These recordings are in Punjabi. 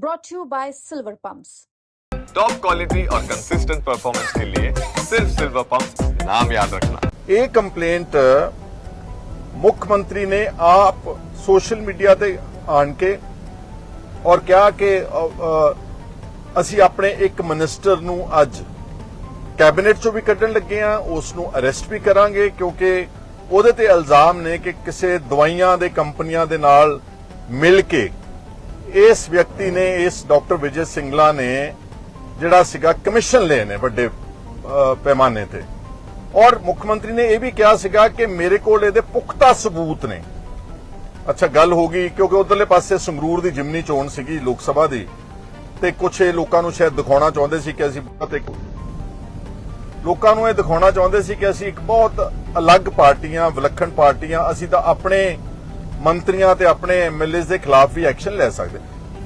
brought to you by Silver Pumps. Top quality और कंसिस्टेंट परफॉर्मेंस के लिए सिर्फ सिल्वर पंप नाम याद रखना ਇਹ ਕੰਪਲੇਂਟ ਮੁੱਖ ਮੰਤਰੀ ਨੇ ਆਪ ਸੋਸ਼ਲ ਮੀਡੀਆ ਤੇ ਆਣ ਕੇ ਔਰ ਕਿਹਾ ਕਿ ਅ, ਅ, ਅਸੀਂ ਆਪਣੇ ਇੱਕ ਮਿਨਿਸਟਰ ਨੂੰ ਅੱਜ ਕੈਬਨਿਟ ਚੋਂ ਵੀ ਕੱਢਣ ਲੱਗੇ ਆ ਉਸ ਨੂੰ ਅਰੈਸਟ ਵੀ ਕਰਾਂਗੇ ਕਿਉਂਕਿ ਉਹਦੇ ਤੇ ਇਲਜ਼ਾਮ ਨੇ ਕਿ ਕਿਸੇ ਦਵਾਈਆਂ ਦੇ ਕੰਪਨੀਆਂ ਦੇ ਨਾਲ ਮਿਲ ਕੇ ਇਸ ਵਿਅਕਤੀ ਨੇ, ਇਸ ਡਾਕਟਰ ਵਿਜੇ ਸਿੰਗਲਾ ਨੇ ਜਿਹੜਾ ਸੀਗਾ ਕਮਿਸ਼ਨ ਲਏ ਨੇ ਵੱਡੇ ਪੈਮਾਨੇ ਤੇ। ਔਰ ਮੁੱਖ ਮੰਤਰੀ ਨੇ ਇਹ ਵੀ ਕਿਹਾ ਸੀਗਾ ਕਿ ਮੇਰੇ ਕੋਲ ਇਹਦੇ ਪੁਖਤਾ ਸਬੂਤ ਨੇ। ਅੱਛਾ, ਗੱਲ ਹੋ ਗਈ ਕਿਉਂਕਿ ਉਧਰਲੇ ਪਾਸੇ ਸੰਗਰੂਰ ਦੀ ਜਿਮਨੀ ਚੋਣ ਸੀਗੀ ਲੋਕ ਸਭਾ ਦੀ ਤੇ ਕੁਝ ਇਹ ਲੋਕਾਂ ਨੂੰ ਸ਼ਾਇਦ ਦਿਖਾਉਣਾ ਚਾਹੁੰਦੇ ਸੀ ਕਿ ਅਸੀਂ ਬਹੁਤ ਇੱਕ ਲੋਕਾਂ ਨੂੰ ਇਹ ਦਿਖਾਉਣਾ ਚਾਹੁੰਦੇ ਸੀ ਕਿ ਅਸੀਂ ਇੱਕ ਬਹੁਤ ਅਲੱਗ ਪਾਰਟੀਆਂ, ਵਿਲੱਖਣ ਪਾਰਟੀਆਂ ਅਸੀਂ ਤਾਂ ਆਪਣੇ ਮੰਤਰੀਆਂ ਤੇ ਆਪਣੇ ਐਮਐਲਏਸ ਦੇ ਖਿਲਾਫ ਵੀ ਐਕਸ਼ਨ ਲੈ ਸਕਦੇ।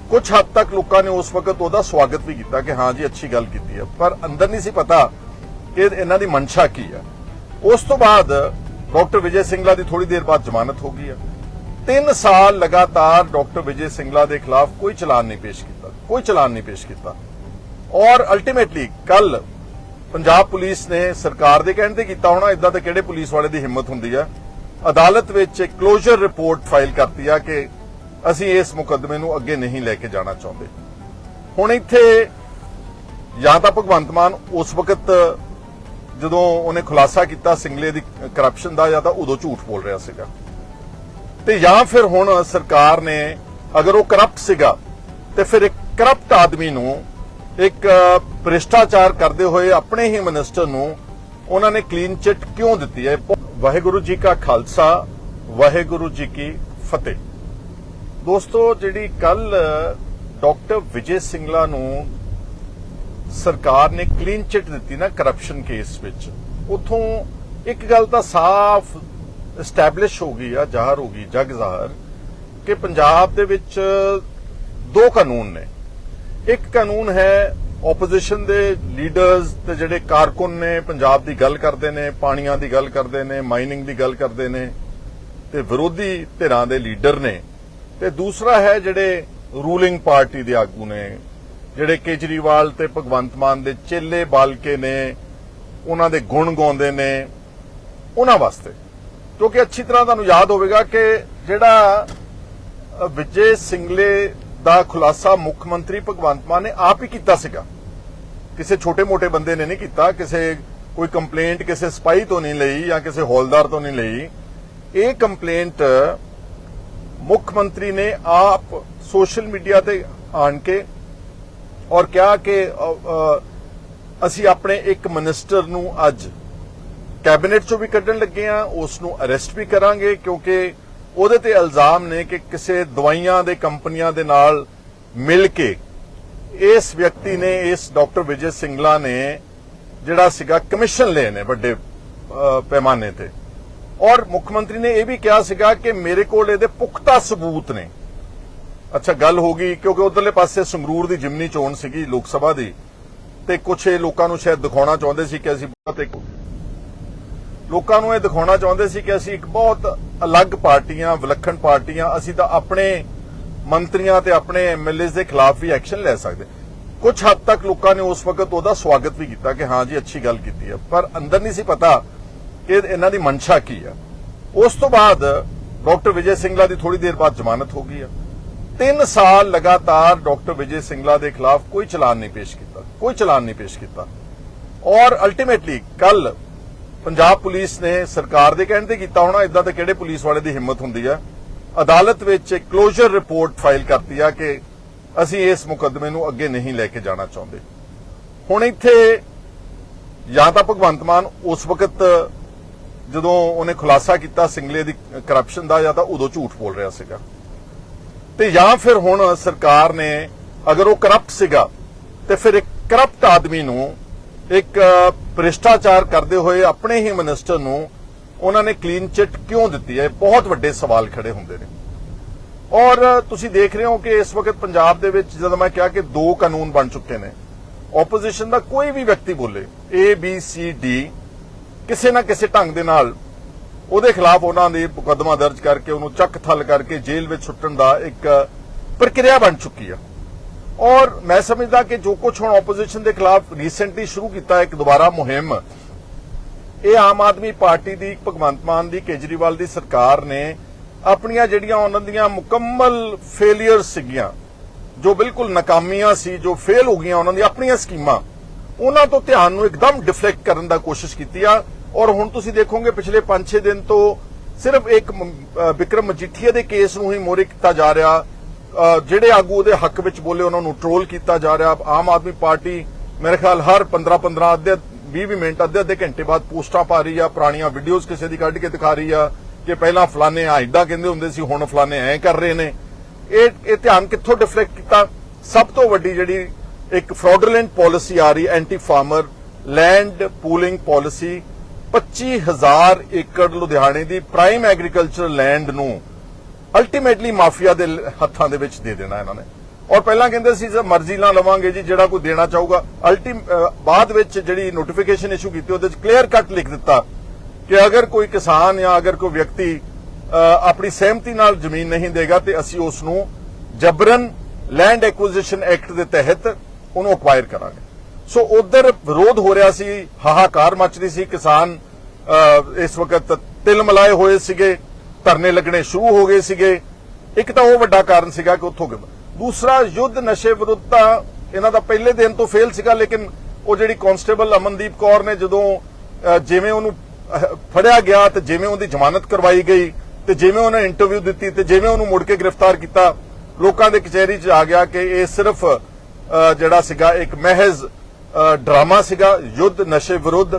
ਕੁਝ ਹੱਦ ਤੱਕ ਲੋਕਾਂ ਨੇ ਉਸ ਵਕਤ ਉਹਦਾ ਸਵਾਗਤ ਵੀ ਕੀਤਾ ਕਿ ਹਾਂ ਜੀ, ਅੱਛੀ ਗੱਲ ਕੀਤੀ ਹੈ। ਪਰ ਅੰਦਰ ਨਹੀਂ ਸੀ ਪਤਾ ਕਿ ਇਹਨਾਂ ਦੀ ਮਨਸ਼ਾ ਕੀ ਹੈ। ਉਸ ਤੋਂ ਬਾਅਦ ਡਾਕਟਰ ਵਿਜੇ ਸਿੰਗਲਾ ਦੀ ਥੋੜੀ ਦੇਰ ਬਾਅਦ ਜ਼ਮਾਨਤ ਹੋ ਗਈ ਹੈ। 3 ਸਾਲ ਲਗਾਤਾਰ ਡਾਕਟਰ ਵਿਜੇ ਸਿੰਗਲਾ ਦੇ ਖਿਲਾਫ ਕੋਈ ਚਲਾਨ ਨਹੀਂ ਪੇਸ਼ ਕੀਤਾ, ਕੋਈ ਚਲਾਨ ਨਹੀਂ ਪੇਸ਼ ਕੀਤਾ। ਔਰ ਅਲਟੀਮੇਟਲੀ ਕੱਲ ਪੰਜਾਬ ਪੁਲਿਸ ਨੇ ਸਰਕਾਰ ਦੇ ਕਹਿਣ ਤੇ ਕੀਤਾ ਹੋਣਾ ਇਦਾਂ ਤਾਂ ਕਿਹੜੇ ਪੁਲਿਸ ਵਾਲੇ ਦੀ ਹਿੰਮਤ ਹੁੰਦੀ ਆ ਅਦਾਲਤ ਵਿੱਚ ਇੱਕ ਕਲੋਜ਼ਰ ਰਿਪੋਰਟ ਫਾਈਲ ਕਰਤੀ ਆ ਕਿ ਅਸੀਂ ਇਸ ਮੁਕੱਦਮੇ ਨੂੰ ਅੱਗੇ ਨਹੀਂ ਲੈ ਕੇ ਜਾਣਾ ਚਾਹੁੰਦੇ। ਹੁਣ ਇੱਥੇ ਜਾਂ ਤਾਂ ਭਗਵੰਤ ਮਾਨ ਉਸ ਵਕਤ ਜਦੋਂ ਉਹਨੇ ਖੁਲਾਸਾ ਕੀਤਾ ਸਿੰਗਲੇ ਦੀ ਕਰਪਸ਼ਨ ਦਾ ਜਾਂ ਤਾਂ ਉਦੋਂ ਝੂਠ ਬੋਲ ਰਿਹਾ ਸੀਗਾ। ਤੇ ਜਾਂ ਫਿਰ ਹੁਣ ਸਰਕਾਰ ਨੇ ਅਗਰ ਉਹ ਕਰਪਟ ਸੀਗਾ, ਤੇ ਫਿਰ ਇੱਕ ਕਰਪਟ ਆਦਮੀ ਨੂੰ ਇੱਕ ਭ੍ਰਿਸ਼ਟਾਚਾਰ ਕਰਦੇ ਹੋਏ ਆਪਣੇ ਹੀ ਮਿਨਿਸਟਰ ਨੂੰ ਉਹਨਾਂ ਨੇ ਕਲੀਨ ਚਿੱਟ ਕਿਉਂ ਦਿੱਤੀ ਹੈ? ਵਾਹਿਗੁਰੂ ਜੀ ਕਾ ਖਾਲਸਾ, ਵਾਹਿਗੁਰੂ ਜੀ ਕੀ ਫਤਿਹ। ਦੋਸਤੋ, ਜਿਹੜੀ ਕੱਲ ਡਾਕਟਰ ਵਿਜੇ ਸਿੰਗਲਾ ਨੂੰ ਸਰਕਾਰ ਨੇ ਕਲੀਨ ਚਿਟ ਦਿੱਤੀ ਨਾ ਕਰਪਸ਼ਨ ਕੇਸ ਵਿੱਚ, ਉਥੋਂ ਇੱਕ ਗੱਲ ਤਾਂ ਸਾਫ਼ ਐਸਟੈਬਲਿਸ਼ ਹੋ ਗਈ ਆ, ਜ਼ਾਹਰ ਹੋ ਗਈ, ਜਗ ਜ਼ਾਹਰ, ਕਿ ਪੰਜਾਬ ਦੇ ਵਿੱਚ ਦੋ ਕਾਨੂੰਨ ਨੇ। ਇੱਕ ਕਾਨੂੰਨ ਹੈ ਆਪੋਜੀਸ਼ਨ ਦੇ ਲੀਡਰਸ ਤੇ ਜਿਹੜੇ ਕਾਰਕੁਨ ਨੇ, ਪੰਜਾਬ ਦੀ ਗੱਲ ਕਰਦੇ ਨੇ, ਪਾਣੀਆਂ ਦੀ ਗੱਲ ਕਰਦੇ ਨੇ ਮਾਈਨਿੰਗ ਦੀ ਗੱਲ ਕਰਦੇ ਨੇ, ਤੇ ਵਿਰੋਧੀ ਧਿਰਾਂ ਦੇ ਲੀਡਰ ਨੇ। ਤੇ ਦੂਸਰਾ ਹੈ ਜਿਹੜੇ ਰੂਲਿੰਗ ਪਾਰਟੀ ਦੇ ਆਗੂ ਨੇ, ਜਿਹੜੇ ਕੇਜਰੀਵਾਲ ਤੇ ਭਗਵੰਤ ਮਾਨ ਦੇ ਚੇਲੇ ਬਾਲਕੇ ਨੇ, ਉਹਨਾਂ ਦੇ ਗੁਣ ਗਾਉਂਦੇ ਨੇ, ਉਹਨਾਂ ਵਾਸਤੇ। ਕਿਉਂਕਿ ਅੱਛੀ ਤਰ੍ਹਾਂ ਤੁਹਾਨੂੰ ਯਾਦ ਹੋਵੇਗਾ ਕਿ ਜਿਹੜਾ ਵਿਜੇ ਸਿੰਗਲੇ ਦਾ ਖੁਲਾਸਾ ਮੁੱਖ ਮੰਤਰੀ ਭਗਵੰਤ ਮਾਨ ਨੇ ਆਪ ਹੀ ਕੀਤਾ ਸੀਗਾ। ਕਿਸੇ ਛੋਟੇ-ਮੋਟੇ ਬੰਦੇ ਨੇ ਨਹੀਂ ਕੀਤਾ, ਕਿਸੇ ਕੋਈ ਕੰਪਲੇਂਟ ਕਿਸੇ ਸਪਾਈ ਤੋਂ ਨਹੀਂ ਲਈ ਜਾਂ ਕਿਸੇ ਹੌਲਦਾਰ ਤੋਂ ਨਹੀਂ ਲਈ। ਇਹ ਕੰਪਲੇਂਟ ਮੁੱਖ ਮੰਤਰੀ ਨੇ ਆਪ ਸੋਸ਼ਲ ਮੀਡੀਆ ਤੇ ਆਣ ਕੇ ਔਰ ਕਿਹਾ ਕਿ ਅਸੀਂ ਆਪਣੇ ਇੱਕ ਮਿਨਿਸਟਰ ਨੂੰ ਅੱਜ ਕੈਬਨਿਟ ਚੋਂ ਵੀ ਕੱਢਣ ਲੱਗੇ ਆ ਉਸ ਨੂੰ ਅਰੈਸਟ ਵੀ ਕਰਾਂਗੇ ਕਿਉਂਕਿ ਉਹਦੇ ਤੇ ਇਲਜ਼ਾਮ ਨੇ ਕਿ ਕਿਸੇ ਦਵਾਈਆਂ ਦੇ ਕੰਪਨੀਆਂ ਦੇ ਨਾਲ ਮਿਲ ਕੇ ਇਸ ਵਿਅਕਤੀ ਨੇ, ਇਸ ਡਾਕਟਰ ਵਿਜੇ ਸਿੰਗਲਾ ਨੇ ਜਿਹੜਾ ਸੀਗਾ ਕਮਿਸ਼ਨ ਲਏ ਨੇ ਵੱਡੇ ਪੈਮਾਨੇ ਤੇ। ਔਰ ਮੁੱਖ ਮੰਤਰੀ ਨੇ ਇਹ ਵੀ ਕਿਹਾ ਸੀਗਾ ਕਿ ਮੇਰੇ ਕੋਲ ਇਹਦੇ ਪੁਖਤਾ ਸਬੂਤ ਨੇ। ਅੱਛਾ, ਗੱਲ ਹੋ ਗਈ ਕਿਉਂਕਿ ਉਧਰਲੇ ਪਾਸੇ ਸੰਗਰੂਰ ਦੀ ਜਿਮਨੀ ਚੋਣ ਸੀਗੀ ਲੋਕ ਸਭਾ ਦੀ ਤੇ ਕੁਝ ਇਹ ਲੋਕਾਂ ਨੂੰ ਸ਼ਾਇਦ ਦਿਖਾਉਣਾ ਚਾਹੁੰਦੇ ਸੀ ਕਿ ਅਸੀਂ ਬਹੁਤ ਇੱਕ ਲੋਕਾਂ ਨੂੰ ਇਹ ਦਿਖਾਉਣਾ ਚਾਹੁੰਦੇ ਸੀ ਕਿ ਅਸੀਂ ਇੱਕ ਬਹੁਤ ਅਲੱਗ ਪਾਰਟੀਆਂ, ਵਿਲੱਖਣ ਪਾਰਟੀਆਂ, ਅਸੀਂ ਤਾਂ ਆਪਣੇ ਮੰਤਰੀਆਂ ਤੇ ਆਪਣੇ ਐਮਐਲਏਸ ਦੇ ਖਿਲਾਫ ਵੀ ਐਕਸ਼ਨ ਲੈ ਸਕਦੇ। ਕੁਝ ਹੱਦ ਤੱਕ ਲੋਕਾਂ ਨੇ ਉਸ ਵਕਤ ਉਹਦਾ ਸਵਾਗਤ ਵੀ ਕੀਤਾ ਕਿ ਹਾਂ ਜੀ, ਅੱਛੀ ਗੱਲ ਕੀਤੀ ਹੈ ਪਰ ਅੰਦਰ ਨਹੀਂ ਸੀ ਪਤਾ ਕਿ ਇਹਨਾਂ ਦੀ ਮਨਸ਼ਾ ਕੀ ਹੈ ਉਸ ਤੋਂ ਬਾਅਦ ਡਾਕਟਰ ਵਿਜੇ ਸਿੰਗਲਾ ਦੀ ਥੋੜੀ ਦੇਰ ਬਾਅਦ ਜ਼ਮਾਨਤ ਹੋ ਗਈ ਹੈ 3 ਸਾਲ ਲਗਾਤਾਰ ਡਾਕਟਰ ਵਿਜੇ ਸਿੰਗਲਾ ਦੇ ਖਿਲਾਫ ਕੋਈ ਚਲਾਨ ਨਹੀਂ ਪੇਸ਼ ਕੀਤਾ, ਕੋਈ ਚਲਾਨ ਨਹੀਂ ਪੇਸ਼ ਕੀਤਾ। ਔਰ ਅਲਟੀਮੇਟਲੀ ਕੱਲ ਪੰਜਾਬ ਪੁਲਿਸ ਨੇ ਸਰਕਾਰ ਦੇ ਕਹਿਣ ਤੇ ਕੀਤਾ ਹੋਣਾ ਇਦਾਂ ਤਾਂ ਕਿਹੜੇ ਪੁਲਿਸ ਵਾਲੇ ਦੀ ਹਿੰਮਤ ਹੁੰਦੀ ਆ? ਅਦਾਲਤ ਵਿੱਚ ਕਲੋਜ਼ਰ ਰਿਪੋਰਟ ਫਾਈਲ ਕਰਤੀ ਆ ਕਿ ਅਸੀਂ ਇਸ ਮੁਕੱਦਮੇ ਨੂੰ ਅੱਗੇ ਨਹੀਂ ਲੈ ਕੇ ਜਾਣਾ ਚਾਹੁੰਦੇ। ਹੁਣ ਇੱਥੇ ਜਾਂ ਤਾਂ ਭਗਵੰਤ ਮਾਨ ਉਸ ਵਕਤ ਜਦੋਂ ਉਹਨੇ ਖੁਲਾਸਾ ਕੀਤਾ ਸਿੰਗਲੇ ਦੀ ਕਰਪਸ਼ਨ ਦਾ ਜਾਂ ਤਾਂ ਉਦੋਂ ਝੂਠ ਬੋਲ ਰਿਹਾ ਸੀਗਾ। ਤੇ ਜਾਂ ਫਿਰ ਹੁਣ ਸਰਕਾਰ ਨੇ ਅਗਰ ਉਹ ਕਰਪਟ ਸੀਗਾ, ਤੇ ਫਿਰ ਇੱਕ ਕਰਪਟ ਆਦਮੀ ਨੂੰ ਇੱਕ ਭ੍ਰਿਸ਼ਟਾਚਾਰ ਕਰਦੇ ਹੋਏ ਆਪਣੇ ਹੀ ਮਿਨਿਸਟਰ ਨੂੰ ਉਹਨਾਂ ਨੇ ਕਲੀਨ ਚਿੱਟ ਕਿਉਂ ਦਿੱਤੀ ਹੈ? ਬਹੁਤ ਵੱਡੇ ਸਵਾਲ ਖੜੇ ਹੁੰਦੇ ਨੇ। ਔਰ ਤੁਸੀਂ ਦੇਖ ਰਹੇ ਹੋ ਕਿ ਇਸ ਵਕਤ ਪੰਜਾਬ ਦੇ ਵਿੱਚ ਜਦੋਂ ਮੈਂ ਕਿਹਾ ਕਿ ਦੋ ਕਾਨੂੰਨ ਬਣ ਚੁੱਕੇ ਨੇ ਆਪੋਜੀਸ਼ਨ ਦਾ ਕੋਈ ਵੀ ਵਿਅਕਤੀ ਬੋਲੇ, A, B, C, D, ਕਿਸੇ ਨਾ ਕਿਸੇ ਢੰਗ ਦੇ ਨਾਲ ਉਹਦੇ ਖਿਲਾਫ ਉਹਨਾਂ ਦੇ ਮੁਕੱਦਮਾ ਦਰਜ ਕਰਕੇ, ਉਹਨੂੰ ਚੱਕ ਥਲ ਕਰਕੇ ਜੇਲ੍ਹ ਵਿੱਚ ਸੁੱਟਣ ਦਾ ਇੱਕ ਪ੍ਰਕਿਰਿਆ ਬਣ ਚੁੱਕੀ ਆ। ਔਰ ਮੈਂ ਸਮਝਦਾ ਕਿ ਜੋ ਕੁਝ ਹੁਣ ਆਪੋਜੀਸ਼ਨ ਦੇ ਖਿਲਾਫ ਰੀਸੈਂਟਲੀ ਸ਼ੁਰੂ ਕੀਤਾ ਇੱਕ ਦੁਬਾਰਾ ਮੁਹਿੰਮ, ਇਹ ਆਮ ਆਦਮੀ ਪਾਰਟੀ ਦੀ ਭਗਵੰਤ ਮਾਨ ਦੀ, ਕੇਜਰੀਵਾਲ ਦੀ ਸਰਕਾਰ ਨੇ ਆਪਣੀਆਂ ਜਿਹੜੀਆਂ ਉਹਨਾਂ ਦੀਆਂ ਮੁਕੰਮਲ ਫੇਲਿਅਰ ਸੀਗੀਆਂ, ਜੋ ਬਿਲਕੁਲ ਨਾਕਾਮੀਆਂ ਸੀ, ਜੋ ਫੇਲ ਹੋ ਗਈਆਂ ਉਹਨਾਂ ਦੀਆਂ ਆਪਣੀਆਂ ਸਕੀਮਾਂ, ਉਹਨਾਂ ਤੋਂ ਧਿਆਨ ਨੂੰ ਇੱਕਦਮ ਡਿਫਲੈਕਟ ਕਰਨ ਦਾ ਕੋਸ਼ਿਸ਼ ਕੀਤੀ ਆ। ਔਰ ਹੁਣ ਤੁਸੀਂ ਦੇਖੋਗੇ ਪਿਛਲੇ 5-6 ਦਿਨ ਤੋਂ ਸਿਰਫ ਇੱਕ ਮ- ਵਿਕਰਮ ਮਜੀਠੀਆ ਦੇ ਕੇਸ ਨੂੰ ਹੀ ਮੋਰੇ ਕੀਤਾ ਜਾ ਰਿਹਾ। ਜਿਹੜੇ ਆਗੂ ਉਹਦੇ ਹੱਕ ਵਿੱਚ ਬੋਲੇ, ਉਹਨਾਂ ਨੂੰ ਟ੍ਰੋਲ ਕੀਤਾ ਜਾ ਰਿਹਾ। ਆਮ ਆਦਮੀ ਪਾਰਟੀ ਮੇਰੇ ਖਿਆਲ ਹਰ 15-15 ਅੱਧੇ 20 ਮਿੰਟ ਅੱਧੇ ਅੱਧੇ ਘੰਟੇ ਬਾਅਦ ਪੋਸਟਾਂ ਪਾ ਰਹੀ ਆ, ਪੁਰਾਣੀਆਂ ਵੀਡੀਓਜ਼ ਕਿਸੇ ਦੀ ਕੱਢ ਕੇ ਦਿਖਾ ਰਹੀ ਆ ਕਿ ਪਹਿਲਾਂ ਫਲਾਣੇ ਆ ਕਹਿੰਦੇ ਹੁੰਦੇ ਸੀ, ਹੁਣ ਫਲਾਣੇ ਐਂ ਕਰ ਰਹੇ ਨੇ। ਇਹ ਇਹ ਧਿਆਨ ਕਿੱਥੋਂ ਡਿਫਲੈਕਟ ਕੀਤਾ? ਸਭ ਤੋਂ ਵੱਡੀ ਜਿਹੜੀ ਇੱਕ ਫਰਾਡੂਲੈਂਟ ਪਾਲਿਸੀ ਆ ਰਹੀ anti farmer land pooling policy 25000 ਏਕੜ ਲੁਧਿਆਣੇ ਦੀ ਪ੍ਰਾਈਮ ਐਗਰੀਕਲਚਰ ਲੈਂਡ ਨੂੰ ਅਲਟੀਮੇਟਲੀ ਮਾਫੀਆ ਦੇ ਹੱਥਾਂ ਦੇ ਵਿੱਚ ਦੇ ਦੇਣਾ ਇਹਨਾਂ ਨੇ। ਔਰ ਪਹਿਲਾਂ ਕਹਿੰਦੇ ਸੀ ਜੇ ਮਰਜ਼ੀ ਨਾਲ ਲਵਾਂਗੇ ਜੀ, ਜਿਹੜਾ ਕੋਈ ਦੇਣਾ ਚਾਹੂਗਾ। ਅਲਟੀ ਬਾਅਦ ਵਿੱਚ ਜਿਹੜੀ ਨੋਟੀਫਿਕੇਸ਼ਨ ਇਸ਼ੂ ਕੀਤੀ, ਉਹਦੇ ਵਿੱਚ ਕਲੀਅਰ ਕੱਟ ਲਿਖ ਦਿੱਤਾ ਕਿ ਅਗਰ ਕੋਈ ਕਿਸਾਨ ਜਾਂ ਅਗਰ ਕੋਈ ਵਿਅਕਤੀ ਆਪਣੀ ਸਹਿਮਤੀ ਨਾਲ ਜ਼ਮੀਨ ਨਹੀਂ ਦੇਗਾ, ਤੇ ਅਸੀਂ ਉਸ ਨੂੰ ਜਬਰਨ ਲੈਂਡ ਐਕੁਜੀਸ਼ਨ ਐਕਟ ਦੇ ਤਹਿਤ ਉਹਨੂੰ ਅਕਵਾਇਰ ਕਰਾਂਗੇ। ਸੋ ਉਧਰ ਵਿਰੋਧ ਹੋ ਰਿਹਾ ਸੀ, ਹਾਹਾਕਾਰ ਮਚ ਰਹੀ ਸੀ। ਕਿਸਾਨ ਇਸ ਵਕਤ ਤਿਲ ਮਲਾਏ ਹੋਏ ਸੀਗੇ। ਧਰਨੇ ਲੱਗਣੇ ਸ਼ੁਰੂ ਹੋ ਗਏ ਸੀਗੇ। ਇੱਕ ਤਾਂ ਉਹ ਵੱਡਾ ਕਾਰਨ ਸੀਗਾ ਕਿ ਉੱਥੋਂ ਕਿ- ਦੂਸਰਾ, ਯੁੱਧ ਨਸ਼ੇ ਵਿਰੁੱਧ ਤਾਂ ਇਹਨਾਂ ਦਾ ਪਹਿਲੇ ਦਿਨ ਤੋਂ ਫੇਲ ਸੀਗਾ, ਲੇਕਿਨ ਉਹ ਜਿਹੜੀ ਕਾਂਸਟੇਬਲ ਅਮਨਦੀਪ ਕੌਰ ਨੇ ਜਦੋਂ ਜਿਵੇਂ ਉਹਨੂੰ ਫੜਿਆ ਗਿਆ ਤੇ ਜਿਵੇਂ ਉਹਦੀ ਜ਼ਮਾਨਤ ਕਰਵਾਈ ਗਈ ਤੇ ਜਿਵੇਂ ਉਹਨੇ ਇੰਟਰਵਿਊ ਦਿੱਤੀ ਤੇ ਜਿਵੇਂ ਉਹਨੂੰ ਮੁੜ ਕੇ ਗ੍ਰਿਫਤਾਰ ਕੀਤਾ, ਲੋਕਾਂ ਦੇ ਕਚਹਿਰੀ 'ਚ ਆ ਗਿਆ ਕਿ ਇਹ ਸਿਰਫ ਜਿਹੜਾ ਸੀਗਾ ਇੱਕ ਮਹਿਜ਼ ਡਰਾਮਾ ਸੀਗਾ, ਯੁੱਧ ਨਸ਼ੇ ਵਿਰੁੱਧ।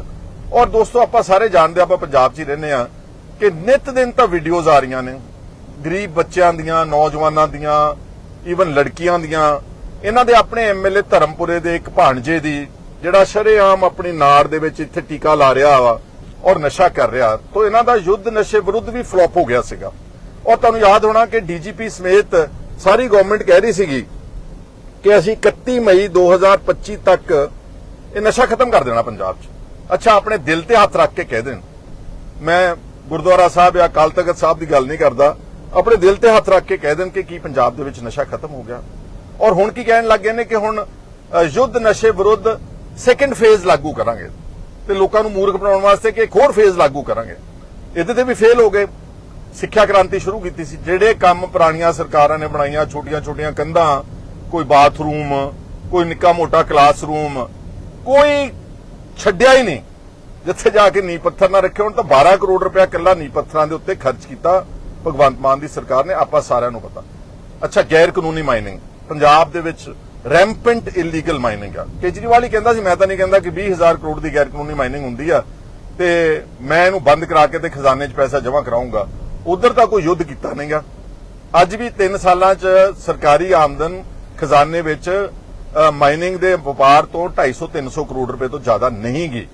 ਔਰ ਦੋਸਤੋ, ਆਪਾਂ ਸਾਰੇ ਜਾਣਦੇ ਆਪਾਂ ਪੰਜਾਬ 'ਚ ਹੀ ਰਹਿੰਦੇ ਆ। ਕਿ ਨਿਤ ਦਿਨ ਤਾਂ ਵੀਡੀਓਜ਼ ਆ ਰਹੀਆਂ ਨੇ। ਗਰੀਬ ਬੱਚਿਆਂ ਦੀਆਂ, ਨੌਜਵਾਨਾਂ ਦੀਆਂ ਈਵਨ ਲੜਕੀਆਂ ਦੀਆਂ। ਇਹਨਾਂ ਦੇ ਆਪਣੇ ਐਮਐਲਏ ਧਰਮਪੁਰੇ ਦੇ ਇੱਕ ਭਾਣਜੇ ਦੀ, ਜਿਹੜਾ ਸ਼ਰੇਆਮ ਆਪਣੀ ਨਾੜ ਦੇ ਵਿੱਚ ਇੱਥੇ ਟੀਕਾ ਲਾ ਰਿਹਾ ਵਾ ਔਰ ਨਸ਼ਾ ਕਰ ਰਿਹਾ। ਤੋਂ ਇਹਨਾਂ ਦਾ ਯੁੱਧ ਨਸ਼ੇ ਵਿਰੁੱਧ ਵੀ ਫਲॉप ਹੋ ਗਿਆ ਸੀਗਾ। ਔਰ ਤੁਹਾਨੂੰ ਯਾਦ ਹੋਣਾ ਕਿ ਡੀਜੀਪੀ ਸਮੇਤ ਸਾਰੀ ਗਵਰਨਮੈਂਟ ਕਹਿ ਰਹੀ ਸੀਗੀ ਕਿ ਅਸੀਂ 31 ਮਈ 2025 ਤੱਕ ਇਹ ਨਸ਼ਾ ਖਤਮ ਕਰ ਦੇਣਾ ਪੰਜਾਬ 'ਚ। ਅੱਛਾ, ਆਪਣੇ ਦਿਲ ਤੇ ਹੱਥ ਰੱਖ ਕੇ ਕਹਿ ਦੇਣ। ਮੈਂ ਗੁਰਦੁਆਰਾ ਸਾਹਿਬ ਜਾਂ ਅਕਾਲ ਤਖਤ ਸਾਹਿਬ ਦੀ ਗੱਲ ਨਹੀਂ ਕਰਦਾ। ਆਪਣੇ ਦਿਲ ਤੇ ਹੱਥ ਰੱਖ ਕੇ ਕਹਿ ਦੇਣ ਕਿ ਕੀ ਪੰਜਾਬ ਦੇ ਵਿੱਚ ਨਸ਼ਾ ਖਤਮ ਹੋ ਗਿਆ। ਔਰ ਹੁਣ ਕੀ ਕਹਿਣ ਲੱਗ ਗਏ ਨੇ ਕਿ ਹੁਣ ਯੁੱਧ ਨਸ਼ੇ ਵਿਰੁੱਧ ਸੈਕੰਡ ਫੇਜ਼ ਲਾਗੂ ਕਰਾਂਗੇ। ਤੇ ਲੋਕਾਂ ਨੂੰ ਮੂਰਖ ਬਣਾਉਣ ਵਾਸਤੇ ਕਿ ਇੱਕ ਹੋਰ ਫੇਜ਼ ਲਾਗੂ ਕਰਾਂਗੇ। ਇਹਦੇ ਤੇ ਵੀ ਫੇਲ ਹੋ ਗਏ। ਸਿੱਖਿਆ ਕ੍ਰਾਂਤੀ ਸ਼ੁਰੂ ਕੀਤੀ ਸੀ। ਜਿਹੜੇ ਕੰਮ ਪੁਰਾਣੀਆਂ ਸਰਕਾਰਾਂ ਨੇ ਬਣਾਈਆਂ, ਛੋਟੀਆਂ-ਛੋਟੀਆਂ ਕੰਧਾਂ, ਕੋਈ ਬਾਥਰੂਮ, ਕੋਈ ਨਿੱਕਾ ਮੋਟਾ ਕਲਾਸਰੂਮ ਕੋਈ ਛੱਡਿਆ ਹੀ ਨਹੀਂ। ਜਿੱਥੇ ਜਾ ਕੇ ਨੀ ਪੱਥਰ ਨਾ ਰੱਖੇ ਹੁਣ ਤਾਂ 12 ਕਰੋੜ ਰੁਪਇਆ ਇਕੱਲਾ ਨੀ ਪੱਥਰਾਂ ਦੇ ਉੱਤੇ ਖਰਚ ਕੀਤਾ ਭਗਵੰਤ ਮਾਨ ਦੀ ਸਰਕਾਰ ਨੇ, ਆਪਾਂ ਸਾਰਿਆਂ ਨੂੰ ਪਤਾ। ਅੱਛਾ ਗੈਰ ਕਾਨੂੰਨੀ ਮਾਈਨਿੰਗ ਪੰਜਾਬ ਦੇ ਵਿੱਚ ਰੈਂਪੈਂਟ ਇਲੀਗਲ ਮਾਈਨਿੰਗ ਆ। ਕੇਜਰੀਵਾਲ ਹੀ ਕਹਿੰਦਾ ਸੀ, ਮੈਂ ਤਾਂ ਨਹੀਂ ਕਹਿੰਦਾ ਕਿ 20000 ਕਰੋੜ ਦੀ ਗੈਰ ਕਾਨੂੰਨੀ ਮਾਈਨਿੰਗ ਹੁੰਦੀ ਆ। ਤੇ ਮੈਂ ਇਹਨੂੰ ਬੰਦ ਕਰਾ ਕੇ ਤੇ ਖਜ਼ਾਨੇ 'ਚ ਪੈਸਾ ਜਮ੍ਹਾਂ ਕਰਾਉਂਗਾ ਉਧਰ ਤਾਂ ਕੋਈ ਯੁੱਧ ਕੀਤਾ ਨਹੀਂਗਾ ਅੱਜ ਵੀ 3 ਸਾਲਾਂ 'ਚ ਸਰਕਾਰੀ ਆਮਦਨ ਖਜ਼ਾਨੇ ਵਿੱਚ ਮਾਈਨਿੰਗ ਦੇ ਵਪਾਰ ਤੋਂ 250 300 ਕਰੋੜ ਰੁਪਏ ਤੋਂ ਜ਼ਿਆਦਾ ਨਹੀਂ ਗਈ।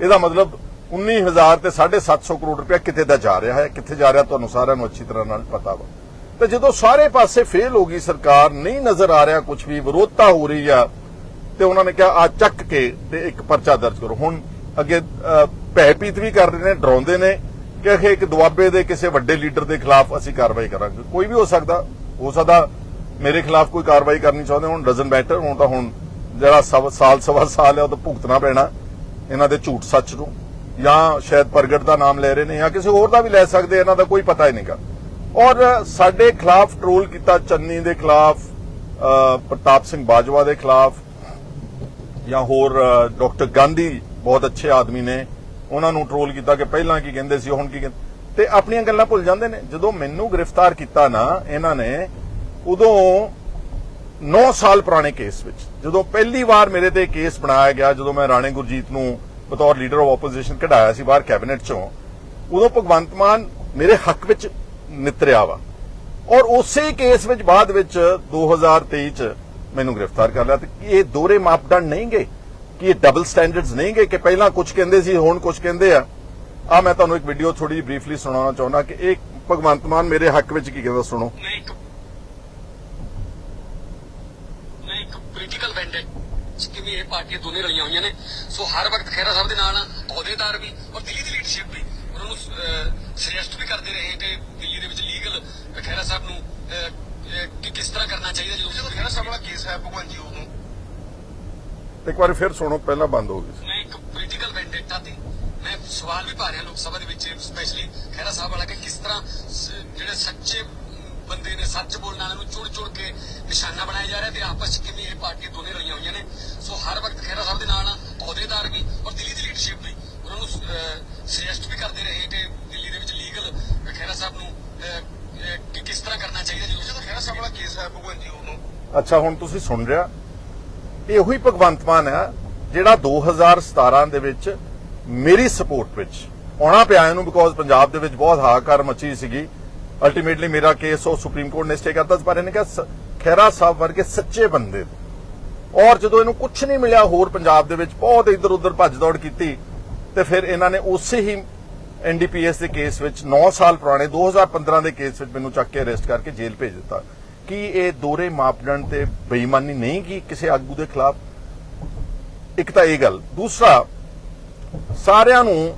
ਇਹਦਾ ਮਤਲਬ 19000 ਤੇ 750 ਕਰੋੜ ਰੁਪਏ ਕਿਤੇ ਦਾ ਜਾ ਰਿਹਾ ਹੈ ਕਿੱਥੇ ਜਾ ਰਿਹਾ ਤੁਹਾਨੂੰ ਸਾਰਿਆਂ ਨੂੰ ਅੱਛੀ ਤਰ੍ਹਾਂ ਨਾਲ ਪਤਾ ਵਾ। ਤੇ ਜਦੋਂ ਸਾਰੇ ਪਾਸੇ ਫੇਲ ਹੋ ਗਈ ਸਰਕਾਰ ਨਹੀਂ ਨਜ਼ਰ ਆ ਰਿਹਾ ਕੁਝ ਵੀ ਵਿਰੋਧਤਾ ਹੋ ਰਹੀ ਆ ਤੇ ਉਹਨਾਂ ਨੇ ਕਿਹਾ ਆ ਚੱਕ ਕੇ ਤੇ ਇੱਕ ਪਰਚਾ ਦਰਜ ਕਰੋ। ਹੁਣ ਅੱਗੇ ਅ, ਭੈਭੀਤ ਵੀ ਕਰ ਰਹੇ ਨੇ ਡਰਾਉਂਦੇ ਨੇ ਕਿ ਇਹ ਇੱਕ ਦੁਆਬੇ ਦੇ ਕਿਸੇ ਵੱਡੇ ਲੀਡਰ ਦੇ ਖਿਲਾਫ ਅਸੀਂ ਕਾਰਵਾਈ ਕਰਾਂਗੇ। ਕੋਈ ਵੀ ਹੋ ਸਕਦਾ ਹੋ ਸਕਦਾ ਮੇਰੇ ਖਿਲਾਫ ਕੋਈ ਕਾਰਵਾਈ ਕਰਨੀ ਚਾਹੁੰਦੇ ਹੁਣ ਡਜ਼ਨ ਬੈਟਰ ਹੁਣ ਤਾਂ ਹੁਣ ਜਿਹੜਾ ਸਾਲ ਸਵਾ ਸਾਲ ਹੈ ਉਹ ਤਾਂ ਭੁਗਤਣਾ ਪੈਣਾ। ਇਹਨਾਂ ਦੇ ਝੂਠ ਸੱਚ ਨੂੰ ਜਾਂ ਸ਼ਾਇਦ ਪ੍ਰਗਟ ਦਾ ਨਾਮ ਲੈ ਰਹੇ ਨੇ ਜਾਂ ਕਿਸੇ ਹੋਰ ਦਾ ਵੀ ਲੈ ਸਕਦੇ, ਇਹਨਾਂ ਦਾ ਕੋਈ ਪਤਾ ਹੀ ਨਹੀਂਗਾ। ਔਰ ਸਾਡੇ ਖਿਲਾਫ ਟ੍ਰੋਲ ਕੀਤਾ ਚੰਨੀ ਦੇ ਖਿਲਾਫ ਪ੍ਰਤਾਪ ਸਿੰਘ ਬਾਜਵਾ ਦੇ ਖਿਲਾਫ, ਜਾਂ ਹੋਰ ਡਾਕਟਰ ਗਾਂਧੀ ਬਹੁਤ ਅੱਛੇ ਆਦਮੀ ਨੇ, ਉਹਨਾਂ ਨੂੰ ਟ੍ਰੋਲ ਕੀਤਾ ਕਿ ਪਹਿਲਾਂ ਕੀ ਕਹਿੰਦੇ ਸੀ, ਹੁਣ ਕੀ ਕਹਿੰਦੇ ਤੇ ਆਪਣੀਆਂ ਗੱਲਾਂ ਭੁੱਲ ਜਾਂਦੇ ਨੇ। ਜਦੋਂ ਮੈਨੂੰ ਗ੍ਰਿਫਤਾਰ ਕੀਤਾ ਨਾ, ਇਹਨਾਂ ਨੇ, ਉਦੋਂ 9 ਸਾਲ ਪੁਰਾਣੇ ਕੇਸ ਵਿੱਚ। ਜਦੋਂ ਪਹਿਲੀ ਵਾਰ ਮੇਰੇ ਤੇ ਕੇਸ ਬਣਾਇਆ ਗਿਆ, ਜਦੋਂ ਮੈਂ ਰਾਣੇ ਗੁਰਜੀਤ ਨੂੰ ਬਤੌਰ ਲੀਡਰ ਆਫ ਆਪੋਜੀਸ਼ਨ ਕਢਾਇਆ ਸੀ ਬਾਹਰ ਕੈਬਨਿਟ ਚੋਂ, ਉਦੋਂ ਭਗਵੰਤ ਮਾਨ ਮੇਰੇ ਹੱਕ ਵਿੱਚ ਨਿਤਰਿਆ ਵਾ। ਔਰ ਉਸੇ ਕੇਸ ਵਿੱਚ ਬਾਅਦ ਵਿੱਚ 2023 ਚ ਮੈਨੂੰ ਗ੍ਰਿਫਤਾਰ ਕਰ ਲਿਆ ਤੇ ਇਹ ਦੋਹਰੇ ਮਾਪਦੰਡ ਨਹੀਂ ਗਏ? ਕਿ ਇਹ ਡਬਲ ਸਟੈਂਡਰਡਸ ਨਹੀਂ ਗਏ ਕਿ ਪਹਿਲਾਂ ਕੁਝ ਕਹਿੰਦੇ ਸੀ, ਹੁਣ ਕੁਝ ਕਹਿੰਦੇ ਆ? ਆ ਮੈਂ ਤੁਹਾਨੂੰ ਇੱਕ ਵੀਡੀਓ ਥੋੜੀ ਜਿਹੀ ਬਰੀਫਲੀ ਸੁਣਾਉਣਾ ਚਾਹੁੰਦਾ ਕਿ ਇਹ ਭਗਵੰਤ ਮਾਨ ਮੇਰੇ ਹੱਕ ਵਿੱਚ ਕੀ ਕਹਿੰਦਾ, ਸੁਣੋ ਮੈਂ ਇੱਕ ਮੈਂ ਇੱਕ ਪੋਲੀਟੀਕਲ ਵੈਂਡੇਟ ਕਿਵੇਂ ਇਹ ਪਾਰਟੀਆਂ ਦੋਨੇ ਰਲੀਆਂ ਹੋਈਆਂ ਨੇ। ਸੋ ਹਰ ਵਕਤ ਖਹਿਰਾ ਸਾਹਿਬ ਦੇ ਨਾਲ ਆ, ਅਹੁਦੇਦਾਰ ਵੀ ਔਰ ਦਿੱਲੀ ਦੀ ਲੀਡਰਸ਼ਿਪ ਵੀ। ਉਹਨਾਂ ਨੂੰ ਸੁਜੈਸਟ ਵੀ ਕਰਦੇ ਰਹੇ ਕਿ ਦਿੱਲੀ ਦੇ ਵਿੱਚ ਲੀਗਲ ਖਹਿਰਾ ਸਾਹਿਬ ਨੂੰ ਕਿ ਕਿਸ ਤਰ੍ਹਾਂ ਕਰਨਾ ਚਾਹੀਦਾ ਜਦੋਂ ਖੈਰਾ ਸਾਹਿਬ ਵਾਲਾ ਕੇਸ ਹੈ ਭਗਵਾਨ ਜੀ ਉਦੋਂ? ਇੱਕ ਵਾਰੀ ਫਿਰ ਸੁਣੋ ਪਹਿਲਾਂ ਬੰਦ ਹੋ ਗਈ ਸੀ। ਮੈਂ ਇੱਕ ਪੋਲੀਟੀਕਲ ਵੈਂਡੇਟਾ ਤੇ ਮੈਂ ਸਵਾਲ ਵੀ ਪਾ ਰਿਹਾ ਲੋਕ ਸਭਾ ਦੇ ਵਿੱਚ ਸਪੈਸ਼ਲੀ ਖਹਿਰਾ ਸਾਹਿਬ ਵਾਲਾ ਕਿ ਕਿਸ ਤਰ੍ਹਾਂ ਜਿਹੜੇ ਸੱਚੇ ਬੰਦੇ ਨੇ ਸੱਚ ਬੋਲਣ ਵਾਲਿਆਂ ਨੂੰ ਚੁੜ ਚੁੜ ਕੇ ਨਿਸ਼ਾਨਾ ਬਣਾਇਆ ਜਾ ਰਿਹਾ ਤੇ ਆਪਸ ਚ ਕਿਵੇਂ ਇਹ ਪਾਰਟੀਆਂ ਦੋਨੇ ਰਲੀਆਂ ਹੋਈਆਂ ਨੇ ਸੋ ਹਰ ਵਕਤ ਖਹਿਰਾ ਸਾਹਿਬ ਦੇ ਨਾਲ ਅਹੁਦੇਦਾਰ ਵੀ ਔਰ ਦਿੱਲੀ ਦੀ ਲੀਡਰਸ਼ਿਪ ਵੀ ਉਹਨਾਂ ਨੂੰ ਸੁਜੈਸਟ ਵੀ ਕਰਦੇ ਰਹੇ ਕਿ ਦਿੱਲੀ ਦੇ ਵਿੱਚ ਲੀਗਲ ਖਹਿਰਾ ਸਾਹਿਬ ਨੂੰ ਅਹ, ਅਹ, ਕਿ ਕਿਸ ਤਰ੍ਹਾਂ ਕਰਨਾ ਚਾਹੀਦਾ ਜਦੋਂ ਖਹਿਰਾ ਸਾਹਿਬ ਵਾਲਾ ਕੇਸ ਹੈ ਭਗਵਾਨ ਜੀ ਉਦੋਂ ਅੱਛਾ, ਹੁਣ ਤੁਸੀਂ ਸੁਣ ਰਿਹਾ। ਇਹ ਉਹੀ ਭਗਵੰਤ ਮਾਨ ਹੈ ਜਿਹੜਾ 2017 ਦੇ ਵਿੱਚ ਮੇਰੀ ਸਪੋਰਟ ਵਿੱਚ ਆਉਣਾ ਪਿਆ ਇਹਨੂੰ ਬਿਕੋਜ਼ ਪੰਜਾਬ ਦੇ ਵਿੱਚ ਬਹੁਤ ਹਾਹਾਕਾਰ ਮਚੀ ਸੀਗੀ। ਅਲਟੀਮੇਟਲੀ ਮੇਰਾ ਕੇਸ ਉਹ ਸੁਪਰੀਮ ਕੋਰਟ ਨੇ ਸਟੇ ਕਰਤਾ ਪਰ ਇਹਨੇ ਕਿਹਾ, ਸ- ਖਹਿਰਾ ਸਾਹਿਬ ਵਰਗੇ ਸੱਚੇ ਬੰਦੇ ਔਰ ਜਦੋਂ ਇਹਨੂੰ ਕੁਝ ਨਹੀਂ ਮਿਲਿਆ, ਹੋਰ ਪੰਜਾਬ ਦੇ ਵਿੱਚ ਬਹੁਤ ਇੱਧਰ ਉੱਧਰ ਭੱਜ ਦੌੜ ਕੀਤੀ, ਤੇ ਫਿਰ ਇਹਨਾਂ ਨੇ ਉਸੇ ਹੀ ਐਨਡੀਪੀਐਸ ਦੇ ਕੇਸ ਵਿੱਚ 9 ਸਾਲ ਪੁਰਾਣੇ 2015 ਦੇ ਕੇਸ ਵਿੱਚ ਮੈਨੂੰ ਚੱਕ ਕੇ ਅਰੈਸਟ ਕਰਕੇ ਜੇਲ੍ਹ ਭੇਜ ਦਿੱਤਾ। ਕੀ ਇਹ ਦੋਰੇ ਮਾਪਦੰਡ ਤੇ ਬੇਈਮਾਨੀ ਨਹੀਂ ਕੀ ਕਿਸੇ ਆਗੂ ਦੇ ਖਿਲਾਫ? ਇੱਕ ਤਾਂ ਇਹ ਗੱਲ। ਦੂਸਰਾ, ਸਾਰਿਆਂ ਨੂੰ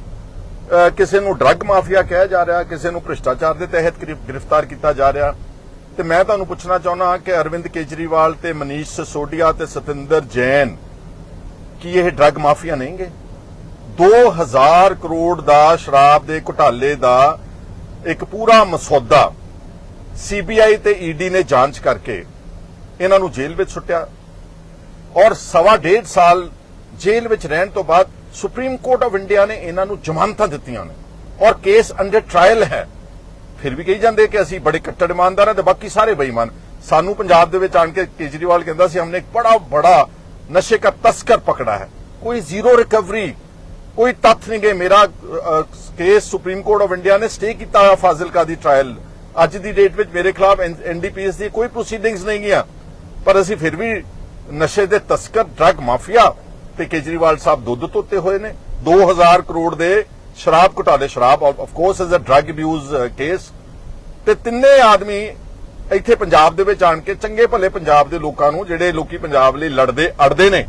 ਕਿਸੇ ਨੂੰ ਡਰੱਗ ਮਾਫੀਆ ਕਿਹਾ ਜਾ ਰਿਹਾ, ਕਿਸੇ ਨੂੰ ਭ੍ਰਿਸ਼ਟਾਚਾਰ ਦੇ ਤਹਿਤ ਗ੍ਰਿਫਤਾਰ ਕੀਤਾ ਜਾ ਰਿਹਾ। ਤੇ ਮੈਂ ਤੁਹਾਨੂੰ ਪੁੱਛਣਾ ਚਾਹੁੰਦਾ ਕਿ ਅਰਵਿੰਦ ਕੇਜਰੀਵਾਲ ਤੇ ਮਨੀਸ਼ ਸਸੋਡੀਆ ਤੇ ਸਤਿੰਦਰ ਜੈਨ, ਕੀ ਇਹ ਡਰੱਗ ਮਾਫੀਆ ਨਹੀਂਗੇ 2000 ਕਰੋੜ ਦਾ ਸ਼ਰਾਬ ਦੇ ਘੁਟਾਲੇ ਦਾ ਇੱਕ ਪੂਰਾ ਮਸੌਦਾ ਸੀਬੀਆਈ ਤੇ ਈਡੀ ਨੇ ਜਾਂਚ ਕਰਕੇ ਇਹਨਾਂ ਨੂੰ ਜੇਲ੍ਹ ਵਿੱਚ ਸੁੱਟਿਆ ਔਰ ਸਵਾ ਡੇਢ ਸਾਲ ਜੇਲ੍ਹ ਵਿੱਚ ਰਹਿਣ ਤੋਂ ਬਾਅਦ ਸੁਪਰੀਮ ਕੋਰਟ ਆਫ ਇੰਡੀਆ ਨੇ ਇਹਨਾਂ ਨੂੰ ਜ਼ਮਾਨਤਾਂ ਦਿੱਤੀਆਂ ਨੇ ਔਰ ਕੇਸ ਅੰਡਰ ਟ੍ਰਾਇਲ ਹੈ। ਫਿਰ ਵੀ ਕਹੀ ਜਾਂਦੇ ਕਿ ਅਸੀਂ ਬੜੇ ਕੱਟੜ ਇਮਾਨਦਾਰ ਹਾਂ ਤੇ ਬਾਕੀ ਸਾਰੇ ਬੇਈਮਾਨ। ਸਾਨੂੰ ਪੰਜਾਬ ਦੇ ਵਿੱਚ ਆਣ ਕੇ ਕੇਜਰੀਵਾਲ ਕਹਿੰਦਾ ਸੀ, ਹਮਨੇ ਇੱਕ ਬੜਾ ਬੜਾ ਨਸ਼ੇ ਦਾ ਤਸਕਰ ਪਕੜਾ ਹੈ। ਕੋਈ ਜ਼ੀਰੋ ਰਿਕਵਰੀ, ਕੋਈ ਤੱਥ ਨਹੀਂ ਗਏ। ਮੇਰਾ case supreme court of India ਨੇ ਸਟੇ ਕੀਤਾ ਫਾਜ਼ਿਲਕਾ ਦੀ ਟ੍ਰਾਇਲ ਅੱਜ ਦੀ ਡੇਟ ਵਿੱਚ ਮੇਰੇ ਖਿਲਾਫ ਐਨਡੀਪੀਐਸ ਦੀ ਕੋਈ ਪ੍ਰੋਸੀਡਿੰਗਸ ਨਹੀਂ ਗਿਆ ਪਰ ਅਸੀਂ ਫਿਰ ਵੀ ਨਸ਼ੇ ਦੇ ਤਸਕਰ ਡਰੱਗ ਮਾਫੀਆ ਤੇ ਕੇਜਰੀਵਾਲ ਸਾਹਿਬ ਦੁੱਧ ਤੋਤੇ ਹੋਏ ਨੇ। 2000 ਕਰੋੜ ਦੇ ਸ਼ਰਾਬ ਘੁਟਾਲੇ, ਸ਼ਰਾਬ of course is a drug abuse case ਤੇ ਤਿੰਨੇ ਆਦਮੀ ਇੱਥੇ ਪੰਜਾਬ ਦੇ ਵਿੱਚ ਆਣ ਕੇ ਚੰਗੇ ਭਲੇ ਪੰਜਾਬ ਦੇ ਲੋਕਾਂ ਨੂੰ, ਜਿਹੜੇ ਲੋਕੀ ਪੰਜਾਬ ਲਈ ਲੜਦੇ, ਅੜਦੇ ਨੇ